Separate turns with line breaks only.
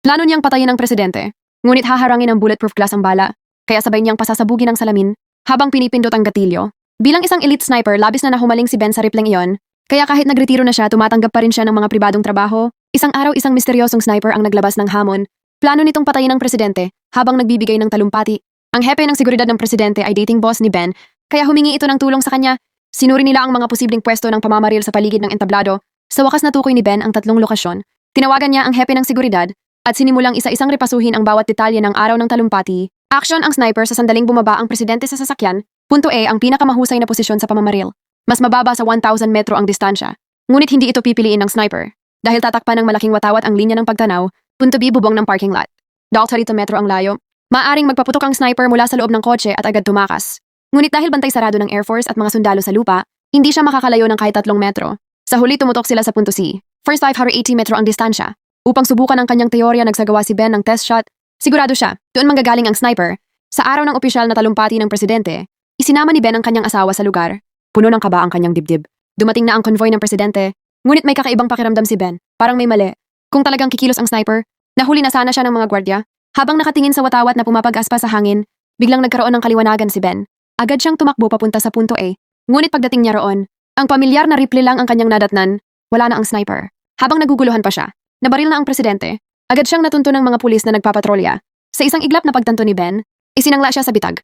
Plano niyang patayin ang presidente, ngunit haharangin ng bulletproof glass ang bala, kaya sabay niyang pasasabugin ang salamin habang pinipindot ang gatilyo. Bilang isang elite sniper, labis na nahumaling si Ben sa ripleng iyon, kaya kahit nagretiro na siya, tumatanggap pa rin siya ng mga pribadong trabaho. Isang araw, isang misteryosong sniper ang naglabas ng hamon. Plano nitong patayin ang presidente habang nagbibigay ng talumpati. Ang hepe ng seguridad ng presidente ay dating boss ni Ben, kaya humingi ito ng tulong sa kanya. Sinuri nila ang mga posibleng pwesto ng pamamaril sa paligid ng entablado. Sa wakas natukoy ni Ben ang tatlong lokasyon. Tinawagan niya ang hepe ng seguridad at sinimulang isa-isang repasuhin ang bawat detalye ng araw ng talumpati. Action ang sniper sa sandaling bumaba ang presidente sa sasakyan. Punto A ang pinakamahusay na posisyon sa pamamaril. Mas mababa sa 1,000 metro ang distansya. Ngunit hindi ito pipiliin ng sniper. Dahil tatakpan ng malaking watawat ang linya ng pagtanaw, punto B bubong ng parking lot. Dahil rito metro ang layo, maaring magpaputok ang sniper mula sa loob ng kotse at agad tumakas. Ngunit dahil bantay sarado ng Air Force at mga sundalo sa lupa, hindi siya makakalayo ng kahit tatlong metro. Sa huli tumutok sila sa punto C. First 580 metro ang distansya. Upang subukan ang kanyang teorya nagsagawa si Ben ng test shot, sigurado siya, doon manggagaling ang sniper. Sa araw ng opisyal na talumpati ng presidente, isinama ni Ben ang kanyang asawa sa lugar. Puno ng kaba ang kanyang dibdib. Dumating na ang convoy ng presidente, ngunit may kakaibang pakiramdam si Ben. Parang may mali. Kung talagang kikilos ang sniper, nahuli na sana siya ng mga gwardya. Habang nakatingin sa watawat na pumapagaspa sa hangin, biglang nagkaroon ng kaliwanagan si Ben. Agad siyang tumakbo papunta sa punto A. Ngunit pagdating niya roon, ang pamilyar na rifle lang ang kanyang nadatnan, wala na ang sniper. Habang naguguluhan pa siya, nabaril na ang presidente. Agad siyang natunto ng mga pulis na nagpapatrolya. Sa isang iglap na pagtanto ni Ben, isinangla siya sa bitag.